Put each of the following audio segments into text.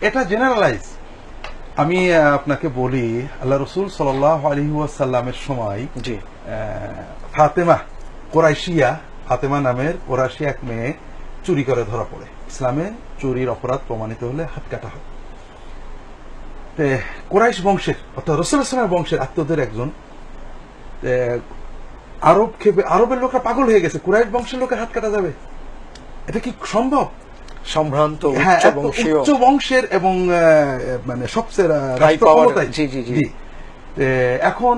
এটা জেনারেলাইজ আমি আপনাকে বলি আল্লাহ রসুল সাল্লাহ আলহিউসাল্লামের সময় জি। ফাতেমা কোরাইশিয়া ফাতেমা নামের কোরাইশি এক মেয়ে চুরি করে ধরা পড়ে। ইসলামে চুরির অপরাধ প্রমাণিত হলে হাত কাটা হয়। কোরাইশ বংশের অর্থাৎ রসুল ইসলামের বংশের আত্মদের একজন আরব খেপে আরবের লোকরা পাগল হয়ে গেছে। কুরাইশ বংশের লোকের হাত কাটা যাবে। এটা কি সম্ভব? সম্ভ্রান্ত হ্যাঁ উচ্চ বংশের এবং মানে সবচেয়ে। জি, জি, জি। এখন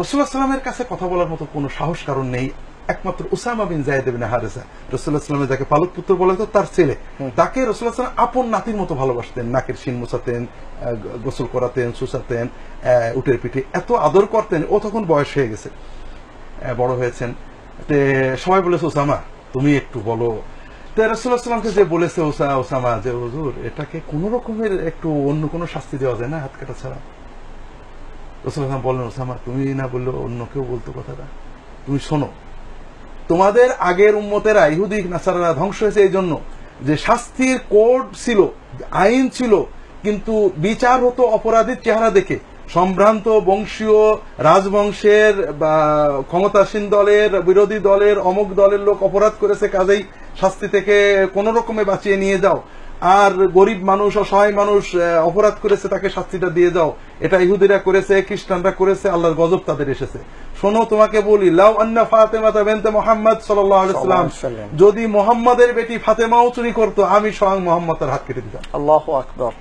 রসুল্লাহ সাল্লামের কাছে কথা বলার মতো কোনো সাহস কারণ নেই। একমাত্র উসামা বিন জায়দ বিন হারেসা। রসুল্লাহ সাল্লামের যাকে পালক পুত্র বলা হতো তার ছেলে। তাকে রসুল্লাহ সাল্লাম আপন নাতির মতো ভালোবাসতেন। নাকের শিন মুছাতেন আহ, গোসল করাতেন সুসাতেন উটের পিঠে এত আদর করতেন ও তখন বয়স হয়ে গেছে। বড় হয়েছেন। সবাই বলেছে ওসামা তুমি একটু বলো তো রসুল্লাহ যে বলেছে ওসা- ওসামা যে হুজুর, এটাকে কোন রকমের একটু অন্য কোনো শাস্তি দেওয়া যায় না হাত কাটা ছাড়া। রসুল হাসান বললেন ওসামা তুমি না বললে অন্য কেউ বলতো কথাটা। তুমি শোনো, তোমাদের আগের উম্মতেরা ইহুদি, নাসারারা ধ্বংস হয়েছে এই জন্য যে শাস্তির কোড ছিল, আইন ছিল, কিন্তু বিচার হতো অপরাধীর চেহারা দেখে। সম্ভ্রান্ত বংশীয় রাজবংশের বা ক্ষমতাসীন দলের, বিরোধী দলের, অমুক দলের লোক অপরাধ করেছে কাজেই। শাস্তি থেকে কোন রকমে বাঁচিয়ে নিয়ে যাও। আর গরিব মানুষ অসহায় মানুষ অপরাধ করেছে তাকে শাস্তিটা দিয়ে যাও। এটা ইহুদিরা করেছে খ্রিস্টানরা করেছে আল্লাহর গজব তাদের এসেছে। শোনো তোমাকে বলি লাউ আন্না ফাতেমা বেনতে মোহাম্মদ সাল্লাম সাল্লাম। যদি মোহাম্মদের বেটি ফাতেমাও চুরি করতো আমি স্বয়ং মোহাম্মদ তার হাত কেটে দিতাম। আল্লাহ আকবর।